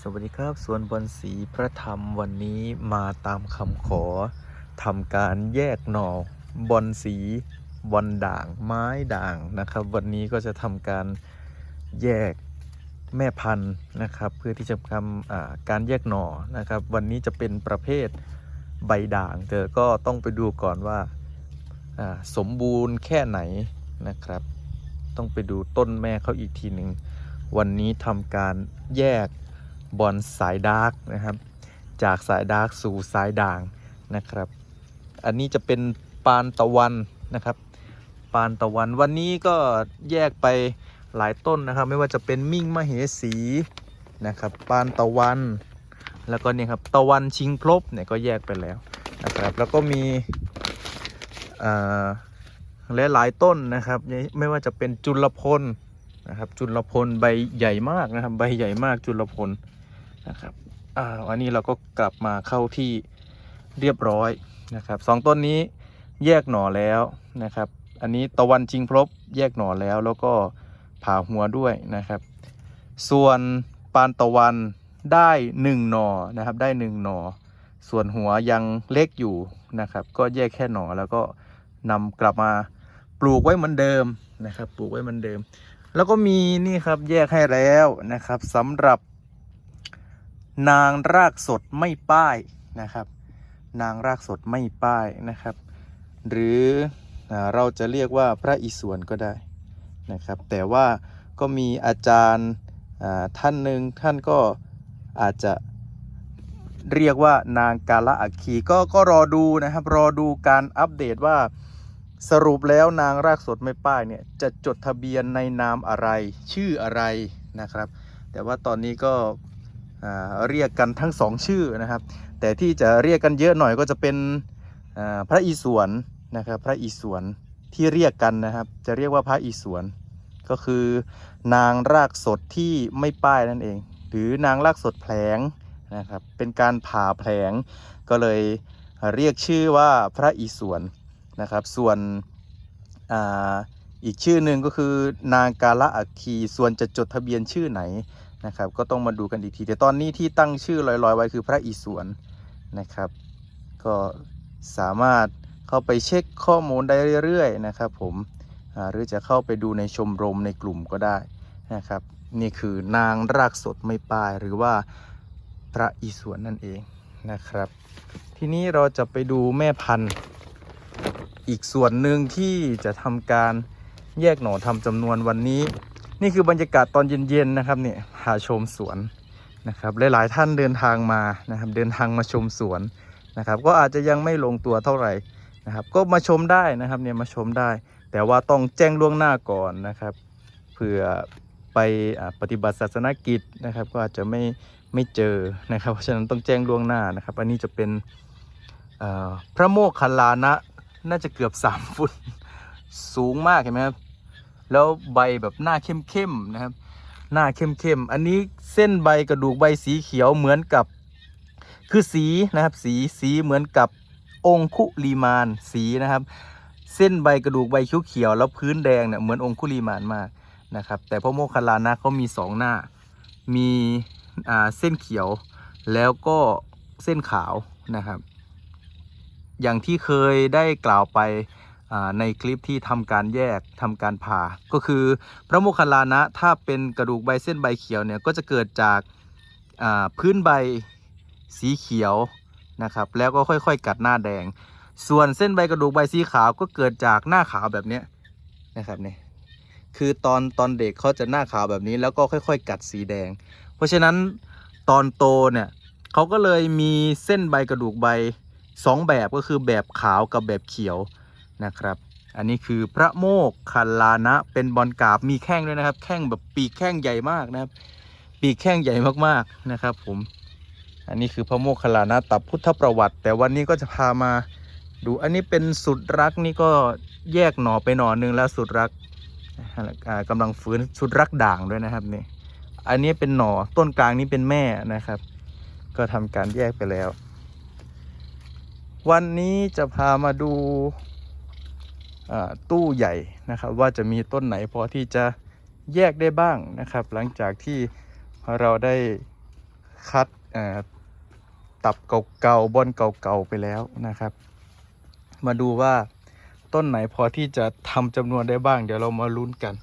สวัสดีครับสวนบอนสีพระธรรมวันนี้มาตามคำขอทำการแยกหน่อบอนสีบอนด่างไม้ด่างนะครับ วันนี้ก็จะทำการแยกแม่พันธุ์นะครับ เพื่อที่จะทำการแยกหน่อนะครับ วันนี้จะเป็นประเภทใบด่างแต่ก็ต้องไปดูก่อนว่าสมบูรณ์แค่ไหนนะครับ ต้องไปดูต้นแม่เขาอีกทีหนึ่งวันนี้ทำการแยก บอลสายดาร์กนะครับ จากสายดาร์กสู่สายด่างนะครับ อันนี้จะเป็นปานตะวันนะครับ ปานตะวันวันนี้ก็แยกไปหลายต้นนะครับ ไม่ว่าจะเป็นมิ่งมเหสีนะครับ ปานตะวัน แล้วก็เนี่ยครับตะวันชิงพลบเนี่ยก็แยกไปแล้วนะครับ แล้วก็มีอ่าหลายต้นนะครับ ไม่ว่าจะเป็นจุลพลนะครับ จุลพลใบใหญ่มากนะครับ ใบใหญ่มากจุลพล นะครับอ่าวันนี้เราก็กลับมาเข้าที่เรียบร้อยนะครับสองต้นนี้แยกหน่อแล้วนะครับ อันนี้ตะวันจริงพรบแยกหน่อแล้วแล้วก็ผ่าหัวด้วยนะครับ ส่วนปานตะวันได้หนึ่งหน่อนะครับได้หนึ่งหน่อส่วนหัวยังเล็กอยู่นะครับ ก็แยกแค่หน่อแล้วก็นำกลับมาปลูกไว้เหมือนเดิมนะครับ ปลูกไว้เหมือนเดิม แล้วก็มีนี่ครับแยกให้แล้วนะครับสำหรับ นางรากสดไม่ป้ายนะครับ นางรากสดไม่ป้ายนะครับ หรือเราจะเรียกว่าพระอิศวรก็ได้นะครับ แต่ว่าก็มีอาจารย์ท่านหนึ่งท่านก็อาจจะเรียกว่านางกาละอัคคีก็ก็รอดูนะครับ รอดูการอัปเดตว่าสรุปแล้วนางรากสดไม่ป้ายเนี่ยจะจดทะเบียนในนามอะไรชื่ออะไรนะครับ แต่ว่าตอนนี้ก็ เรียกกันทั้งสองชื่อนะครับ แต่ที่จะเรียกกันเยอะหน่อยก็จะเป็นพระอิศวรนะครับ พระอิศวรที่เรียกกันนะครับ จะเรียกว่าพระอิศวรก็คือนางรากสดที่ไม่ป้ายนั่นเอง หรือนางรากสดแผลงนะครับ เป็นการผ่าแผลง ก็เลยเรียกชื่อว่าพระอิศวรนะครับ ส่วนออีกชื่อหนึ่งก็คือนางกาละอัคคีส่วนจะจดทะเบียนชื่อไหน นะครับ ก็ต้องมาดูกันอีกที แต่ตอนนี้ที่ตั้งชื่อลอยๆ ไว้คือพระอิศวรนะครับ ก็สามารถเข้าไปเช็คข้อมูลได้เรื่อยๆนะครับ ผมหรือจะเข้าไปดูในชมรมในกลุ่มก็ได้นะครับ นี่คือนางรากสดไม่ป้ายหรือว่าพระอิศวรนั่นเองนะครับ ทีนี้เราจะไปดูแม่พันธุ์ อีกส่วนหนึ่งที่จะทำการแยกหน่อทำจำนวนวันนี้ นี่คือบรรยากาศตอนเย็นๆนะครับเนี่ยพาชมสวนนะครับหลายๆท่านเดินทางมานะครับ เดินทางมาชมสวนนะครับ ก็อาจจะยังไม่ลงตัวเท่าไหร่นะครับ ก็มาชมได้นะครับเนี่ยมาชมได้ แต่ว่าต้องแจ้งล่วงหน้าก่อนนะครับเผื่อไปอปฏิบัติศาสนกิจนะครับ ก็อาจจะไม่ไม่เจอนะครับ เพราะฉะนั้นต้องแจ้งล่วงหน้านะครับ อันนี้จะเป็นพระโมคคัลลานะน่าจะเกือบสามฟุต สูงมากเห็นไหมครับ แล้วใบแบบหน้าเข้มๆนะครับ หน้าเข้มๆอันนี้เส้นใบกระดูกใบสีเขียวเหมือนกับ คือสีนะครับสีสีเหมือนกับองคุลีมานสีนะครับ เส้นใบกระดูกใบเขียวๆแล้วพื้นแดงเนี่ยเหมือนองคุลีมานมากนะครับ แต่พระโมคคัลลานะเขามีสองหน้า มีอ่าเส้นเขียวแล้วก็เส้นขาวนะครับ อย่างที่เคยได้กล่าวไป ในคลิปที่ทำการแยกทำการผ่า ก็คือพระโมคคัลลานะถ้าเป็นกระดูกใบเส้นใบเขียวเนี่ยก็จะเกิดจากาพื้นใบสีเขียวนะครับแล้วก็ค่อยๆ กัดหน้าแดง ส่วนเส้นใบกระดูกใบสีขาวก็เกิดจากหน้าขาวแบบนี้นะครับเนี่ยคือตอนตอนเด็กเขาจะหน้าขาวแบบนี้แล้วก็ค่อย ๆ กัดสีแดง เพราะฉะนั้นตอนโตเนี่ยเขาก็เลยมีเส้นใบกระดูกใบสองแบบก็คือแบบขาวกับแบบเขียว นะครับ อันนี้คือพระโมกขัลลานะ เป็นบอลกาบมีแข้งด้วยนะครับ แข้งแบบปีกแข้งใหญ่มากนะครับ ปีกแข้งใหญ่มากๆนะครับผม อันนี้คือพระโมกขัลลานะตับพุทธประวัติ แต่วันนี้ก็จะพามาดู อันนี้เป็นสุดรักนี่ก็แยกหน่อไปหน่อหนึ่งแล้วสุดรักอ่ากำลังฟื้นสุดรักด่างด้วยนะครับนี่ อันนี้เป็นหน่อต้นกลางนี้เป็นแม่นะครับ ก็ทำการแยกไปแล้ววันนี้จะพามาดู ตู้ใหญ่นะครับ ว่าจะมีต้นไหนพอที่จะแยกได้บ้างนะครับ หลังจากที่เราได้คัดตับเก่าๆบอนเก่าๆไปแล้วนะครับ มาดูว่าต้นไหนพอที่จะทำจำนวนได้บ้าง เดี๋ยวเรามาลุ้นกัน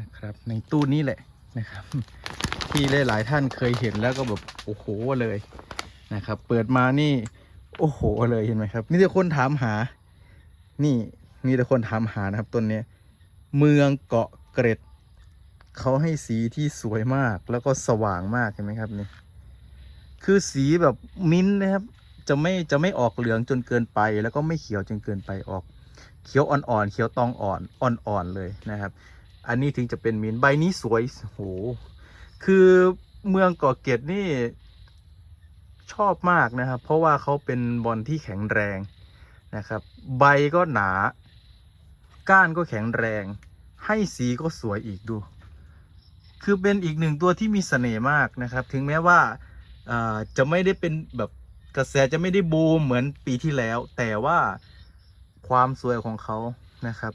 นะครับ ในตู้นี้แหละนะครับ ที่หลายๆท่านเคยเห็นแล้วก็แบบโอ้โหเลยนะครับ เปิดมานี่ โอ้โหเลยเห็นไหมครับมีแต่คนถามหา นี่มีแต่คนถามหานะครับต้นนี้ เมืองเกาะเกร็ดเขาให้สีที่สวยมากแล้วก็สว่างมากเห็นไหมครับนี่ คือสีแบบมิ้นนะครับ จะไม่จะไม่ออกเหลืองจนเกินไป แล้วก็ไม่เขียวจนเกินไปออก เขียวอ่อนๆเขียวตองอ่อนอ่อนๆเลยนะครับ อันนี้ถึงจะเป็นมิ้นใบนี้สวยโหคือเมืองเกาะเกร็ดนี่ชอบมากนะครับ เพราะว่าเขาเป็นบอลที่แข็งแรง นะครับ ใบก็หนา ก้านก็แข็งแรง ให้สีก็สวยอีกดู คือเป็นอีกหนึ่งตัวที่มีเสน่ห์มากนะครับ ถึงแม้ว่าจะไม่ได้เป็นแบบกระแสจะไม่ได้บูมเหมือนปีที่แล้ว แต่ว่าความสวยของเขานะครับ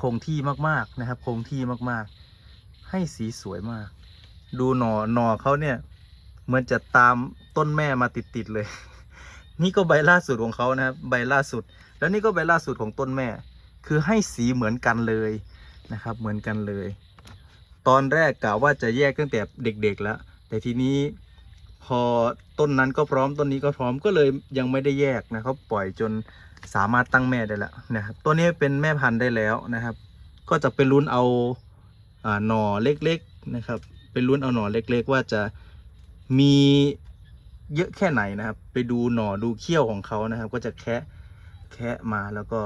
คงที่มากๆนะครับ คงที่มากๆ ให้สีสวยมาก ดูหน่อหนอเขาเนี่ยเหมือนจะตามต้นแม่มาติด ๆ เลย นี่ก็ใบล่าสุดของเขานะครับใบล่าสุด แล้วนี่ก็ใบล่าสุดของต้นแม่ คือให้สีเหมือนกันเลยนะครับ เหมือนกันเลย ตอนแรกกะว่าจะแยกตั้งแต่เด็กๆแล้ว แต่ทีนี้พอต้นนั้นก็พร้อมต้นนี้ก็พร้อมก็เลยยังไม่ได้แยกนะครับ ปล่อยจนสามารถตั้งแม่ได้แล้วนะครับตัวนี้เป็นแม่พันธุ์ได้แล้วนะครับ ก็จะเป็นลุ้นเอาอ่าหน่อเล็กๆนะครับ เป็นลุ้นเอาหน่อเล็ก ๆ ว่าจะมี เยอะแค่ไหนนะครับ ไปดูหน่อดูเขี้ยวของเขานะครับ ก็จะแคะแคะมาแล้วก็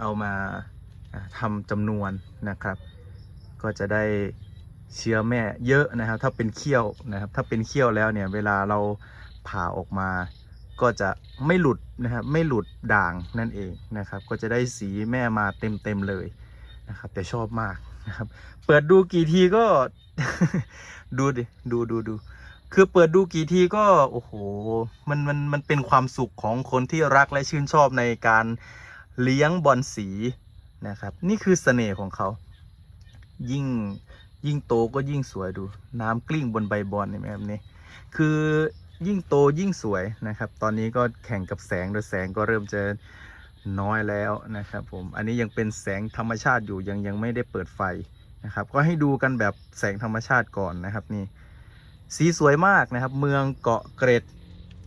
เอามาอ่าทำจำนวนนะครับ ก็จะได้เชื้อแม่เยอะนะครับ ถ้าเป็นเขี้ยวนะครับ ถ้าเป็นเขี้ยวแล้วเนี่ยเวลาเราผ่าออกมาก็จะไม่หลุดนะครับไม่หลุดด่างนั่นเองนะครับ ก็จะได้สีแม่มาเต็มเต็มเลยนะครับ แต่ชอบมากนะครับ เปิดดูกี่ทีก็ ดูดิดูดูดู คือเปิดดูกี่ทีก็โอ้โหมันมันมันเป็นความสุขของคนที่รักและชื่นชอบในการเลี้ยงบอลสีนะครับ นี่คือเสน่ห์ของเขา ยิ่งยิ่งโตก็ยิ่งสวยดู น้ำกลิ้งบนใบบอลเห็นไหมครับนี่คือยิ่งโตยิ่งสวยนะครับ ตอนนี้ก็แข่งกับแสงโดยแสงก็เริ่มจะน้อยแล้วนะครับผมอันนี้ยังเป็นแสงธรรมชาติอยู่ยังยังไม่ได้เปิดไฟนะครับ ก็ให้ดูกันแบบแสงธรรมชาติก่อนนะครับนี่ สีสวยมากนะครับ เมืองเกาะเกร็ด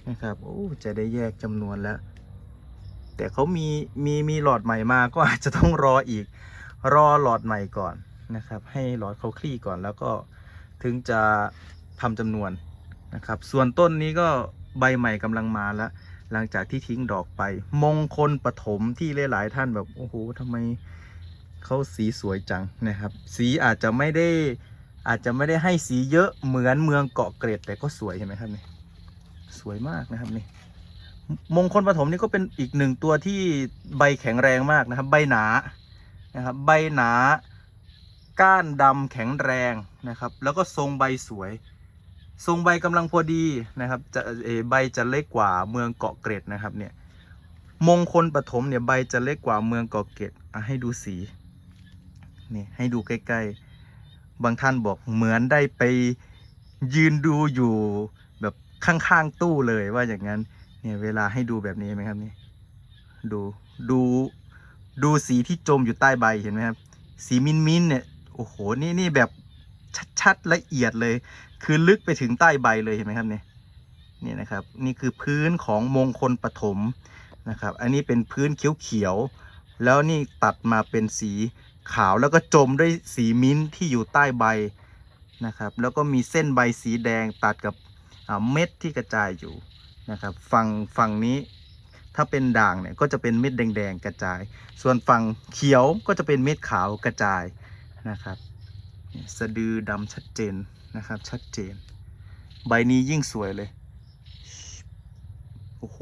นะครับโอ้จะได้แยกจำนวนแล้ว แต่เขามีมีมีหลอดใหม่มาก็อาจจะต้องรออีก รอหลอดใหม่ก่อนนะครับ ให้หลอดเขาคลี่ก่อนแล้วก็ถึงจะทำจำนวนนะครับ ส่วนต้นนี้ก็ใบใหม่กำลังมาแล้ว หลังจากที่ทิ้งดอกไป มงคลปฐมที่หลายๆท่านแบบโอ้โหทำไมเขาสีสวยจังนะครับ สีอาจจะไม่ได้ อาจจะไม่ได้ให้สีเยอะเหมือนเมืองเกาะเกร็ดแต่ก็สวยเห็นไหมครับนี่สวยมากนะครับนี่มงคลปฐมนี่ก็เป็นอีกหนึ่งตัวที่ใบแข็งแรงมากนะครับ ใบหนานะครับใบหนาก้านดำแข็งแรงนะครับ แล้วก็ทรงใบสวย ทรงใบกำลังพอดีนะครับจะใบจะเล็กกว่าเมืองเกาะเกร็ดนะครับเนี่ยมงคลปฐมเนี่ยใบจะเล็กกว่าเมืองเกาะเกร็ดให้ดูสีนี่ให้ดูใกล้ๆ บางท่านบอกเหมือนได้ไปยืนดูอยู่แบบข้างๆตู้เลยว่าอย่างนั้นเนี่ยเวลาให้ดูแบบนี้ไหมครับนี่ดูดูดูสีที่จมอยู่ใต้ใบเห็นไหมครับ สีมินมินเนี่ยโอ้โหนี่นี่แบบชัดๆละเอียดเลย คือลึกไปถึงใต้ใบเลยเห็นไหมครับเนี่ยนี่นะครับนี่คือพื้นของมงคลปฐมนะครับ อันนี้เป็นพื้นเขียวๆแล้วนี่ตัดมาเป็นสี ขาวแล้วก็จมด้วยสีมิ้นที่อยู่ใต้ใบนะครับ แล้วก็มีเส้นใบสีแดงตัดกับเม็ดที่กระจายอยู่นะครับ ฝั่งฝั่งนี้ถ้าเป็นด่างเนี่ยก็จะเป็นเม็ดแดงๆกระจาย ส่วนฝั่งเขียวก็จะเป็นเม็ดขาวกระจายนะครับสะดือดำชัดเจนนะครับชัดเจน ใบนี้ยิ่งสวยเลย โอ้โห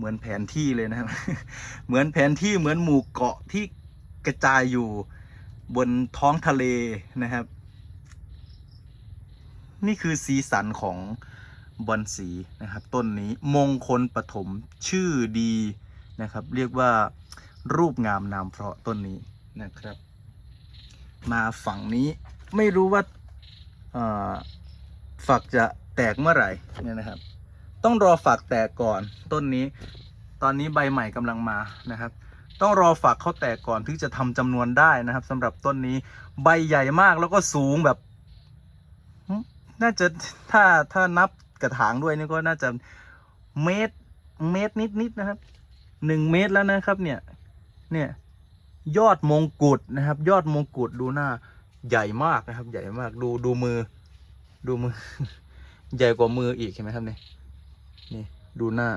เหมือนแผนที่เลยนะครับ เหมือนแผนที่เหมือนหมู่เกาะที่กระจายอยู่บนท้องทะเลนะครับ นี่คือสีสันของบอนสีนะครับ ต้นนี้มงคลปฐมชื่อดีนะครับ เรียกว่ารูปงามนามเพราะต้นนี้นะครับ มาฝั่งนี้ไม่รู้ว่าอ่าฝักจะแตกเมื่อไหร่เนี่ยนะครับ ต้องรอฝักแตกก่อนต้นนี้ ตอนนี้ใบใหม่กำลังมานะครับ ต้องรอฝักเขาแตกก่อนถึงจะทำจำนวนได้นะครับสำหรับต้นนี้ใบใหญ่มากแล้วก็สูงแบบ น่าจะถ้าถ้านับกระถางด้วยนี่ก็น่าจะเมตรเมตรนิดนิดนะครับหนึ่งเมตรแล้วนะครับเนี่ยเนี่ยยอดมงกุฎนะครับ ยอดมงกุฎดูหน้าใหญ่มากนะครับ ใหญ่มากดูดูมือ ดูมือ ใหญ่กว่ามืออีกเห็นไหมครับเนี่ย นี่ดูหน้า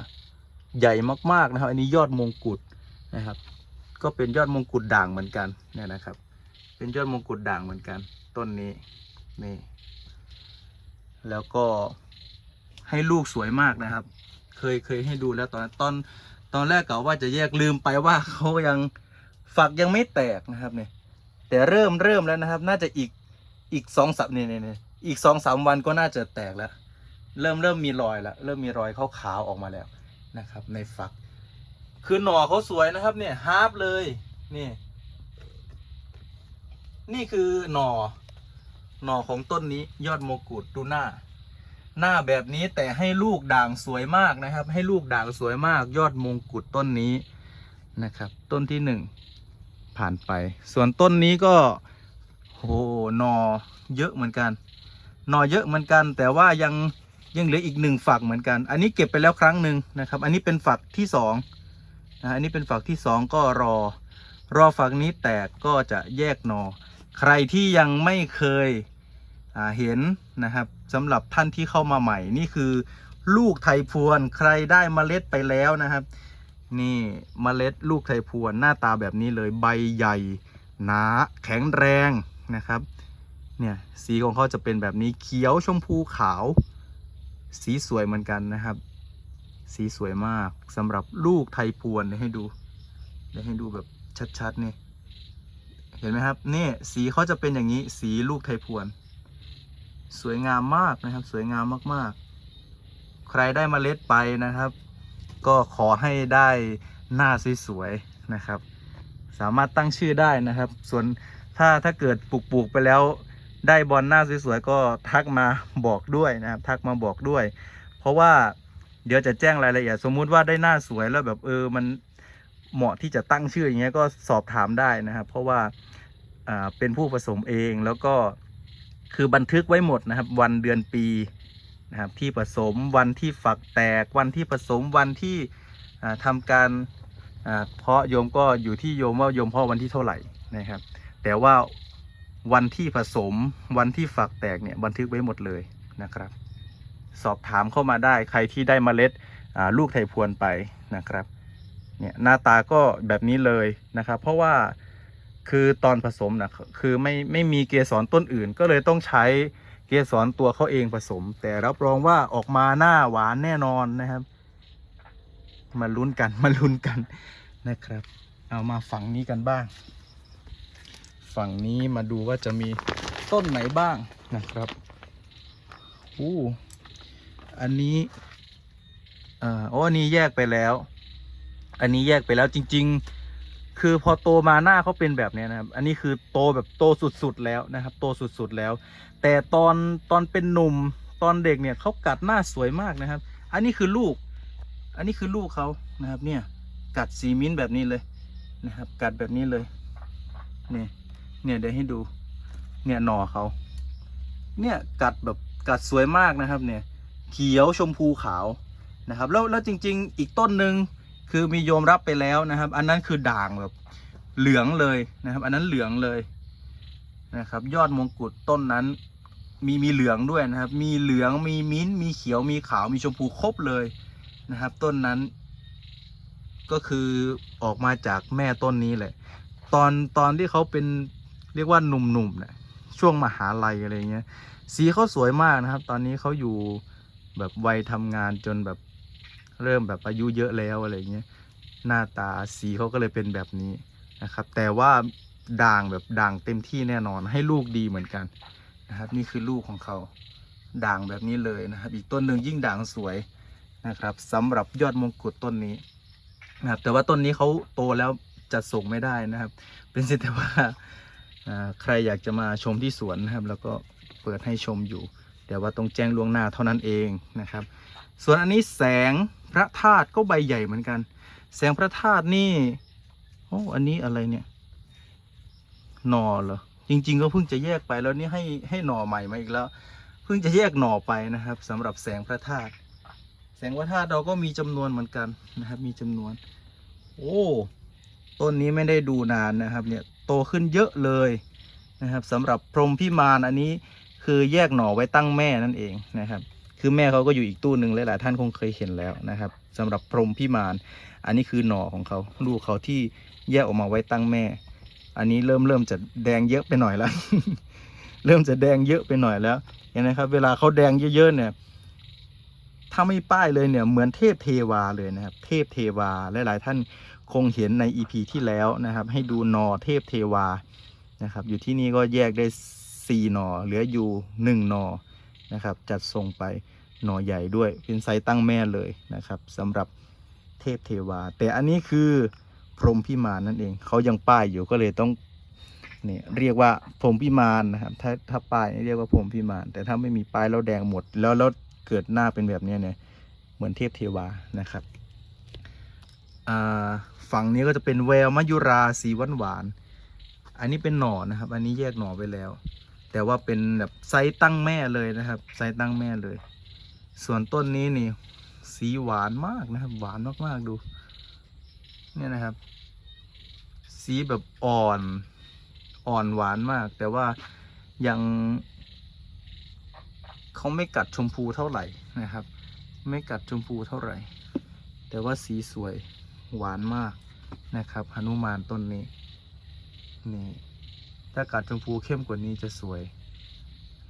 ใหญ่มากๆนะครับ อันนี้ยอดมงกุฎนะครับ ก็เป็นยอดมงกุฎด่างเหมือนกันเนี่ยนะครับ เป็นยอดมงกุฎด่างเหมือนกัน ต้นนี้นี่ แล้วก็ให้ลูกสวยมากนะครับ เคยเคยให้ดูแล้วตอนตอนตอนแรกกะว่าจะแยกลืมไปว่าเขายังฝักยังไม่แตกนะครับเนี่ยแต่เริ่มเริ่มแล้วนะครับ น่าจะอีกอีกสองสัปเนี่ยเนี่ยเนี่ยอีกสองสามวันก็น่าจะแตกแล้ว เริ่มเริ่มมีรอยแล้วเริ่มมีรอยขาวๆออกมาแล้วนะครับ ในฝัก คือหน่อเขาสวยนะครับ เนี่ยฮาร์ปเลยนี่ นี่คือหน่อ หน่อของต้นนี้ยอดโมกุฎดูหน้า หน้าแบบนี้แต่ให้ลูกด่างสวยมากนะครับ ให้ลูกด่างสวยมาก ยอดมงกุฎต้นนี้นะครับ ต้นที่หนึ่งผ่านไป ส่วนต้นนี้ก็โหหนอเยอะเหมือนกัน หน่อเยอะเหมือนกัน แต่ว่ายัง ยังเหลืออีกหนึ่งฝักเหมือนกัน อันนี้เก็บไปแล้วครั้งหนึ่งนะครับ อันนี้เป็นฝักที่สองนะอันนี้เป็นฝักที่สองก็รอ รอฝักนี้แตกก็จะแยกหนอ ใครที่ยังไม่เคยเห็นนะครับสำหรับท่านที่เข้ามาใหม่นี่คือลูกไทยพวนใครได้เมล็ดไปแล้วนะครับ นี่เมล็ดลูกไทยพวนหน้าตาแบบนี้เลยใบใหญ่ หนาแข็งแรงนะครับ เนี่ยสีของเขาจะเป็นแบบนี้เขียวชมพูขาว สีสวยเหมือนกันนะครับ สีสวยมากสำหรับลูกไทยพวนให้ดูเดี๋ยวให้ดูแบบชัดๆนี่เห็นไหมครับนี่สีเขาจะเป็นอย่างนี้สีลูกไทยพวน สวยงามมากนะครับ สวยงามมากๆ ใครได้มเมล็ดไปนะครับ ก็ขอให้ได้หน้าสวยๆนะครับ สามารถตั้งชื่อได้นะครับ ส่วนถ้าถ้าเกิดปลูกปลูกไปแล้ว ได้บอลหน้าสวยๆก็ทักมาบอกด้วยนะครับ ทักมาบอกด้วย เพราะว่าเดี๋ยวจะแจ้งรายละเอียด สมมุติว่าได้หน้าสวยแล้วแบบเออมันเหมาะที่จะตั้งชื่ออย่างเงี้ยก็สอบถามได้นะครับ เพราะว่าอ่าเป็นผู้ผสมเองแล้วก็คือบันทึกไว้หมดนะครับ วันเดือนปีนะครับที่ผสมวันที่ฝักแตกวันที่ผสมวันที่อ่าทำการอ่าเพาะโยมก็อยู่ที่โยมว่าโยมเพาะวันที่เท่าไหร่นะครับ แต่ว่า วันที่ผสม วันที่ฝักแตกเนี่ยบันทึกไว้หมดเลยนะครับ สอบถามเข้ามาได้ใครที่ได้เมล็ดลูกไทยพวนไปนะครับเนี่ยหน้าตาก็แบบนี้เลยนะครับ เพราะว่าคือตอนผสมนะคือไม่ไม่มีเกสรต้นอื่น ก็เลยต้องใช้เกสรตัวเขาเองผสม แต่รับรองว่าออกมาหน้าหวานแน่นอนนะครับ มาลุ้นกันมาลุ้นกันนะครับ เอามาฝั่งนี้กันบ้าง ฝั่งนี้มาดูว่าจะมีต้นไหนบ้างนะครับอู้อันนี้อ่าโอ้อันนี้แยกไปแล้ว อันนี้แยกไปแล้วจริง ๆ คือพอโตมาหน้าเขาเป็นแบบเนี้ยนะครับ อันนี้คือโตแบบโตสุดๆแล้วนะครับ โตสุดๆแล้ว แต่ตอนตอนเป็นหนุ่มตอนเด็กเนี่ยเขากัดหน้าสวยมากนะครับ อันนี้คือลูก อันนี้คือลูกเขานะครับ เนี่ย กัดสีมิ้นท์แบบนี้เลยนะครับ กัดแบบนี้เลยนี่ เนี่ยเดี๋ยวให้ดู เนี่ยหน่อเขา เนี่ยกัดแบบกัดสวยมากนะครับ เนี่ย เขียวชมพูขาวนะครับ แล้วแล้วจริง ๆ อีกต้นหนึ่งคือมีโยมรับไปแล้วนะครับ อันนั้นคือด่างแบบเหลืองเลยนะครับ อันนั้นเหลืองเลยนะครับ ยอดมงกุฎต้นนั้น มีมีเหลืองด้วยนะครับ มีเหลืองมีมิ้นมีเขียวมีขาวมีชมพูครบเลยนะครับ ต้นนั้น ก็คือออกมาจากแม่ต้นนี้แหละ ตอนตอนที่เขาเป็น เรียกว่าหนุ่มๆเนี่ยช่วงมหาลัยอะไรเงี้ย สีเขาสวยมากนะครับ ตอนนี้เขาอยู่แบบวัยทำงานจนแบบเริ่มแบบอายุเยอะแล้วอะไรเงี้ย หน้าตาสีเขาก็เลยเป็นแบบนี้นะครับ แต่ว่าด่างแบบด่างเต็มที่แน่นอนให้ลูกดีเหมือนกันนะครับ นี่คือลูกของเขาด่างแบบนี้เลยนะครับ อีกต้นหนึ่งยิ่งด่างสวยนะครับสำหรับยอดมงกุฎต้นนี้นะครับแต่ว่าต้นนี้เขาโตแล้วจัดส่งไม่ได้นะครับ เป็นสิแต่ว่า ใครอยากจะมาชมที่สวนนะครับ แล้วก็เปิดให้ชมอยู่ แต่ว่าต้องแจ้งล่วงหน้าเท่านั้นเองนะครับ ส่วนอันนี้แสงพระธาตุก็ใบใหญ่เหมือนกัน แสงพระธาตุนี่โอ้อันนี้อะไรเนี่ยหน่อเหรอจริง ๆ ก็เพิ่งจะแยกไปแล้วนี่ให้ให้หน่อใหม่มาอีกแล้ว เพิ่งจะแยกหน่อไปนะครับสำหรับแสงพระธาตุแสงพระธาตุเราก็มีจำนวนเหมือนกันนะครับ มีจำนวน โอ้ต้นนี้ไม่ได้ดูนานนะครับ เนี่ย โตขึ้นเยอะเลยนะครับสำหรับพรหมพิมานอันนี้คือแยกหน่อไว้ตั้งแม่นั่นเองนะครับ คือแม่เขาก็อยู่อีกตู้หนึ่งหลายๆท่านคงเคยเห็นแล้วนะครับสำหรับพรหมพิมาน อันนี้คือหน่อของเขาลูกเขาที่แยกออกมาไว้ตั้งแม่ อันนี้เริ่มเริ่มจะแดงเยอะไปหน่อยแล้ว เริ่มจะแดงเยอะไปหน่อยแล้วเห็นไหมครับ เวลาเขาแดงเยอะๆเนี่ยถ้าไม่ป้ายเลยเนี่ยเหมือนเทพเทวาเลยนะครับ เทพเทวาหลายๆท่าน คงเห็นใน EP ที่แล้วนะครับ ให้ดูนอเทพเทวานะครับ อยู่ที่นี่ก็แยกได้สี่หนอเหลืออยู่หนึ่งหนอนะครับ จัดส่งไปหนอใหญ่ด้วย เป็นไซส์ตั้งแม่เลยนะครับสำหรับเทพเทวา แต่อันนี้คือพรหมพิมานนั่นเองเขายังป้ายอยู่ก็เลยต้องนี่เรียกว่าพรหมพิมานนะครับถ้าถ้าป้ายเรียกว่าพรหมพิมาน แต่ถ้าไม่มีป้ายแล้วแดงหมด แล้วแล้วเกิดหน้าเป็นแบบนี้เนี่ยเหมือนเทพเทวานะครับอ่า ฝั่งนี้ก็จะเป็นแววมยุราสีหวานหวาน อันนี้เป็นหน่อนะครับ อันนี้แยกหน่อไปแล้ว แต่ว่าเป็นแบบไซส์ตั้งแม่เลยนะครับ ไซส์ตั้งแม่เลย ส่วนต้นนี้นี่ สีหวานมากนะครับ หวานมากๆดู เนี่ยนะครับ สีแบบอ่อน อ่อนหวานมาก แต่ว่ายังเขาไม่กัดชมพูเท่าไหร่นะครับ ไม่กัดชมพูเท่าไหร่ แต่ว่าสีสวย หวานมากนะครับหนุมานต้นนี้นี่ถ้ากัดชมพูเข้มกว่านี้จะสวย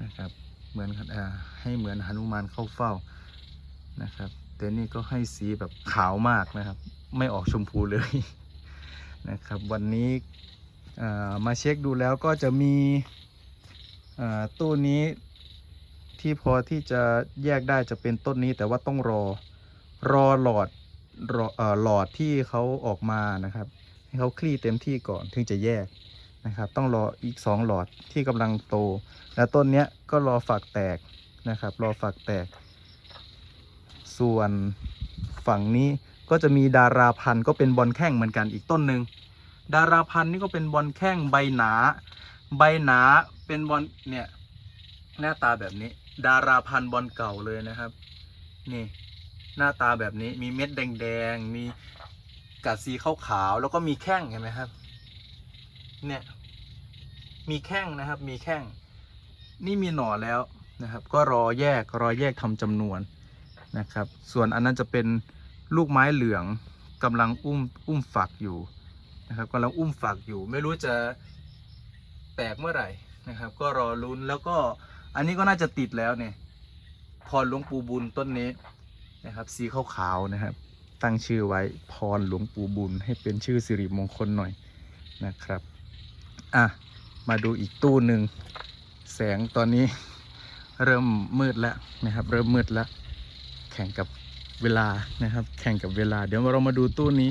นะครับ เหมือนอให้เหมือนหนุมานเข้าเฝ้านะครับ แต่นี่ก็ให้สีแบบขาวมากนะครับ ไม่ออกชมพูเลยนะครับ วันนี้มาเช็คดูแล้วก็จะมีตู้นี้ที่พอที่จะแยกได้จะเป็นต้นนี้แต่ว่าต้องรอรอหลอด หลอดที่เขาออกมานะครับ ให้เขาคลี่เต็มที่ก่อนถึงจะแยกนะครับ ต้องรออีกสองหลอดที่กำลังโต แล้วต้นเนี้ยก็รอฝักแตกนะครับ รอฝักแตก ส่วนฝั่งนี้ก็จะมีดาราพันธุ์ก็เป็นบอลแข้งเหมือนกันอีกต้นหนึ่งดาราพันธุ์นี่ก็เป็นบอลแข้งใบหนา ใบหนาเป็นบอลเนี่ยหน้าตาแบบนี้ ดาราพันธุ์บอลเก่าเลยนะครับ นี่ หน้าตาแบบนี้มีเม็ดแดงๆ มีกัดสีขาวๆ แล้วก็มีแข้งเห็นไหมครับ เนี่ย มีแข้งนะครับ มีแข้ง นี่มีหน่อแล้วนะครับ ก็รอแยกรอแยกทำจำนวนนะครับ ส่วนอันนั้นจะเป็นลูกไม้เหลืองกำลังอุ้มอุ้มฝักอยู่นะครับกำลังอุ้มฝักอยู่ ไม่รู้จะแตกเมื่อไหร่นะครับ ก็รอลุ้นแล้วก็อันนี้ก็น่าจะติดแล้วเนี่ยพรหลวงปู่บุญต้นนี้ นะครับ สีขาวๆนะครับ ตั้งชื่อไว้พรหลวงปู่บุญให้เป็นชื่อสิริมงคลหน่อยนะครับ อะ มาดูอีกตู้หนึ่งแสงตอนนี้เริ่มมืดแล้วนะครับ เริ่มมืดแล้ว แข่งกับเวลานะครับ แข่งกับเวลา เดี๋ยวเรามาดูตู้นี้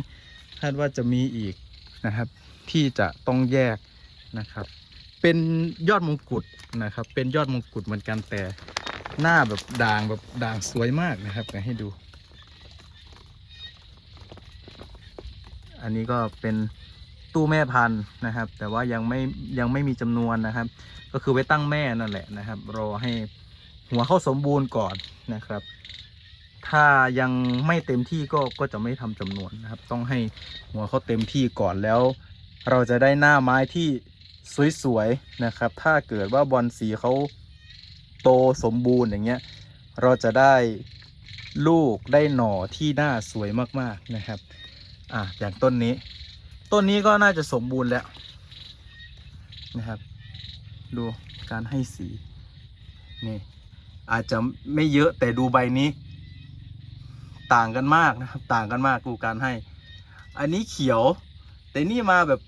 คาดว่าจะมีอีกนะครับ ที่จะต้องแยกนะครับ เป็นยอดมงกุฎนะครับ เป็นยอดมงกุฎเหมือนกันแต่ หน้าแบบด่างแบบด่างสวยมากนะครับเดี๋ยวให้ดู อันนี้ก็เป็นตู้แม่พันธุ์นะครับ แต่ว่ายังไม่ยังไม่มีจำนวนนะครับ ก็คือไว้ตั้งแม่นั่นแหละนะครับ รอให้หัวเข้าสมบูรณ์ก่อนนะครับ ถ้ายังไม่เต็มที่ก็ก็จะไม่ทำจำนวนนะครับ ต้องให้หัวเขาเต็มที่ก่อนแล้ว เราจะได้หน้าไม้ที่สวยๆนะครับ ถ้าเกิดว่าบอลสีเขา โตสมบูรณ์อย่างเงี้ยเราจะได้ลูกได้หน่อที่หน้าสวยมากๆนะครับ อะอย่างต้นนี้ ต้นนี้ก็น่าจะสมบูรณ์แล้วนะครับ ดูการให้สีนี่อาจจะไม่เยอะแต่ดูใบนี้ ต่างกันมากนะครับ ต่างกันมากดูการให้ อันนี้เขียว แต่นี่มาแบบ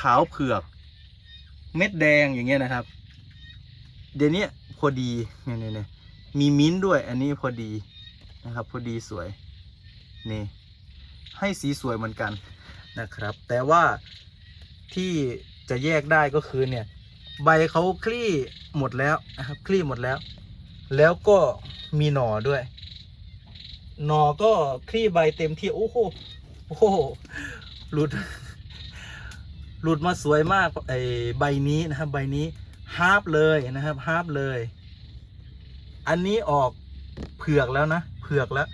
ขาวเผือก เม็ดแดงอย่างเงี้ยนะครับ เดี๋ยวนี้ พอดีเนี่ยเนี่ยมีมิ้นด้วยอันนี้พอดีนะครับ พอดีสวยนี่ให้สีสวยเหมือนกันนะครับ แต่ว่าที่จะแยกได้ก็คือเนี่ยใบเขาคลี่หมดแล้วนะครับ คลี่หมดแล้ว แล้วก็มีหน่อด้วย หน่อก็คลี่ใบเต็มที่โอ้โหโอ้โหหลุด หลุดมาสวยมากไอใบนี้นะครับใบนี้ ฮาร์ปเลยนะครับฮาร์ปเลย อันนี้ออกเผือกแล้วนะเผือกแล้ว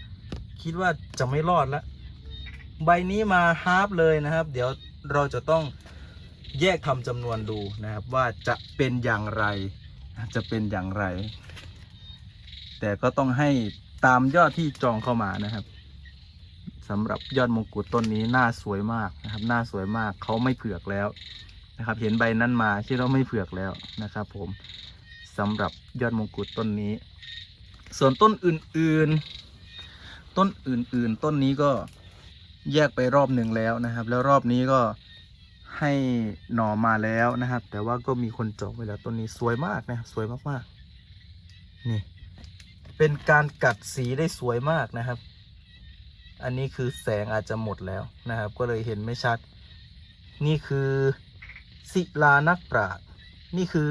คิดว่าจะไม่รอดแล้ว ใบนี้มาฮาร์ปเลยนะครับ เดี๋ยวเราจะต้องแยกทำจำนวนดูนะครับว่าจะเป็นอย่างไร จะเป็นอย่างไร แต่ก็ต้องให้ตามยอดที่จองเข้ามานะครับสำหรับยอดมงกุฎต้นนี้หน้าสวยมากนะครับหน้าสวยมากเขาไม่เผือกแล้ว นะครับ เห็นใบนั้นมาที่เราไม่เผือกแล้วนะครับ ผมสำหรับยอดมงกุฎต้นนี้ ส่วนต้นอื่นๆ ต้นอื่นๆ ต้นนี้ก็แยกไปรอบหนึ่งแล้วนะครับ แล้วรอบนี้ก็ให้หน่อมาแล้วนะครับ แต่ว่าก็มีคนจองไปแล้วต้นนี้สวยมากนะครับสวยมากๆนี่เป็นการกัดสีได้สวยมากนะครับ อันนี้คือแสงอาจจะหมดแล้วนะครับ ก็เลยเห็นไม่ชัด นี่คือ ศิลานักปราชญ์นี่คือ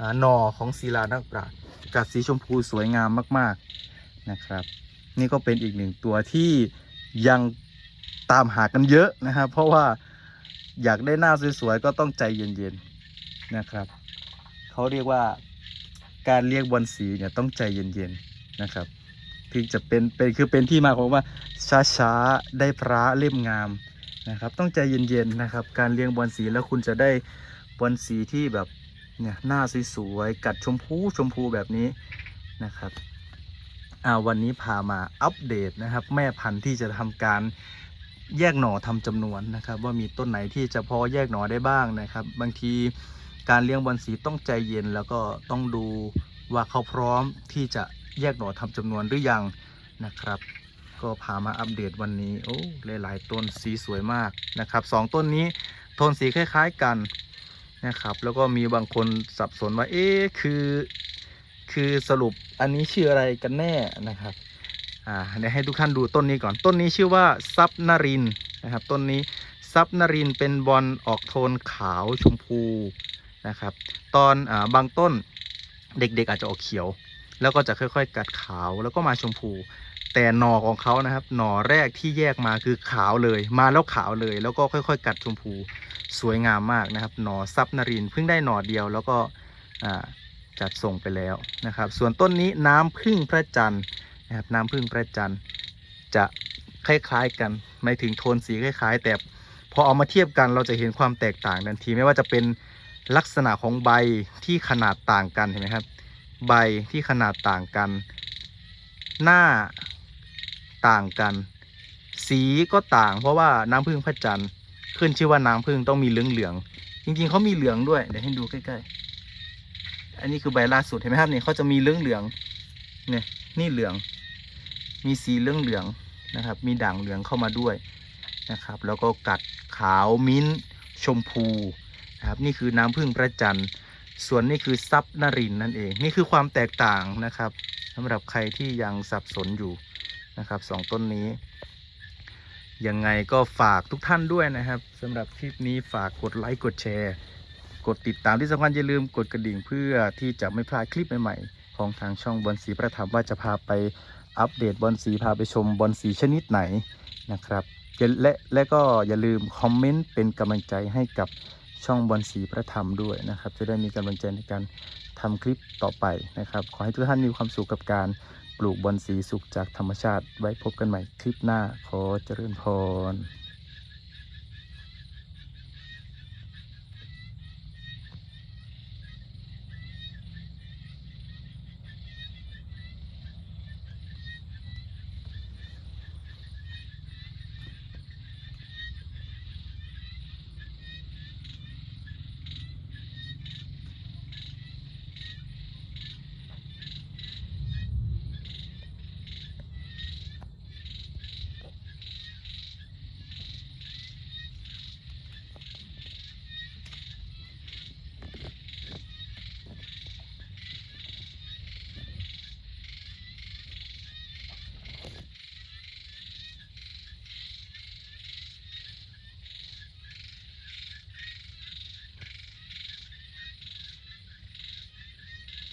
อหนอของศิลานักปราชญ์กัดสีชมพูสวยงามมากๆนะครับ นี่ก็เป็นอีกหนึ่งตัวที่ยังตามหากันเยอะนะครับ เพราะว่าอยากได้หน้าสวยๆ ก็ต้องใจเย็นๆนะครับ เขาเรียกว่าการเรียกบอลสีเนี่ยต้องใจเย็นๆนะครับถึงจะเป็นเป็นคือเป็นที่มาของว่าช้าๆ ได้พระเล่มงาม นะครับต้องใจเย็นๆนะครับ การเลี้ยงบอลสีแล้วคุณจะได้บอลสีที่แบบเนี่ยหน้าสวยๆกัดชมพูชมพูแบบนี้นะครับอ่าวันนี้พามาอัปเดตนะครับ แม่พันธุ์ที่จะทำการแยกหน่อทำจำนวนนะครับ ว่ามีต้นไหนที่จะพอแยกหน่อได้บ้างนะครับ บางทีการเลี้ยงบอลสีต้องใจเย็นแล้วก็ต้องดูว่าเขาพร้อมที่จะแยกหน่อทำจำนวนหรือยังนะครับ ก็พามาอัปเดตวันนี้ โอ้หลาย ๆ ต้นสีสวยมากนะครับสองต้นนี้โทนสีคล้าย ๆกันนะครับ แล้วก็มีบางคนสับสนว่า เอ๊ะคือ คือสรุปอันนี้ชื่ออะไรกันแน่นะครับ อ่าเดี๋ยวให้ทุกท่านดูต้นนี้ก่อน ต้นนี้ชื่อว่าซับนารินนะครับ ต้นนี้ซับนารินเป็นบอลออกโทนขาวชมพูนะครับ ตอนอ่าบางต้นเด็กๆอาจจะออกเขียว แล้วก็จะค่อยๆ กัดขาวแล้วก็มาชมพู แต่หน่อของเขานะครับ หน่อแรกที่แยกมาคือขาวเลย มาแล้วขาวเลย แล้วก็ค่อย ๆ กัดชมพูสวยงามมากนะครับ หน่อซับนารินเพิ่งได้หน่อเดียวแล้วก็จัดส่งไปแล้วนะครับ ส่วนต้นนี้น้ำพึ่งพระจันทร์นะครับ น้ำพึ่งพระจันทร์จะคล้ายๆกันไม่ถึงโทนสีคล้าย ๆ แต่พอเอามาเทียบกันเราจะเห็นความแตกต่างทันทีไม่ว่าจะเป็นลักษณะของใบที่ขนาดต่างกันเห็นไหมครับ ใบที่ขนาดต่างกัน หน้า ต่างกัน สีก็ต่าง เพราะว่าน้ำพึ่งพระจันทร์ขึ้นชื่อว่าน้ำพึ่งต้องมีเหลืองๆจริงๆเขามีเหลืองด้วยเดี๋ยวให้ดูใกล้ๆ อันนี้คือใบล่าสุดเห็นไหมครับเนี่ยเขาจะมีเหลืองๆเนี่ยนี่เหลือง มีสีเหลืองเหลืองนะครับ มีด่างเหลืองเข้ามาด้วยนะครับ แล้วก็กัดขาวมิ้นชมพูนะครับนี่คือน้ำพึ่งพระจันทร์ส่วนนี่คือซับนรินนั่นเอง นี่คือความแตกต่างนะครับสำหรับใครที่ยังสับสนอยู่ นะครับสองต้นนี้ ยังไงก็ฝากทุกท่านด้วยนะครับสำหรับคลิปนี้ฝากกดไลค์กดแชร์ กดติดตามที่สำคัญอย่าลืมกดกระดิ่งเพื่อที่จะไม่พลาดคลิปใหม่ๆ ของทางช่องบอลสีประทับว่าจะพาไปอัปเดตบอลสีพาไปชมบอลสีชนิดไหนนะครับและและก็อย่าลืมคอมเมนต์เป็นกำลังใจให้กับช่องบอลสีพระธรรมด้วยนะครับ จะได้มีกำลังใจในการทำคลิปต่อไปนะครับ ขอให้ทุกท่านมีความสุขกับการ ลูกบอนสีสุกจากธรรมชาติ ไว้พบกันใหม่คลิปหน้าขอเจริญพร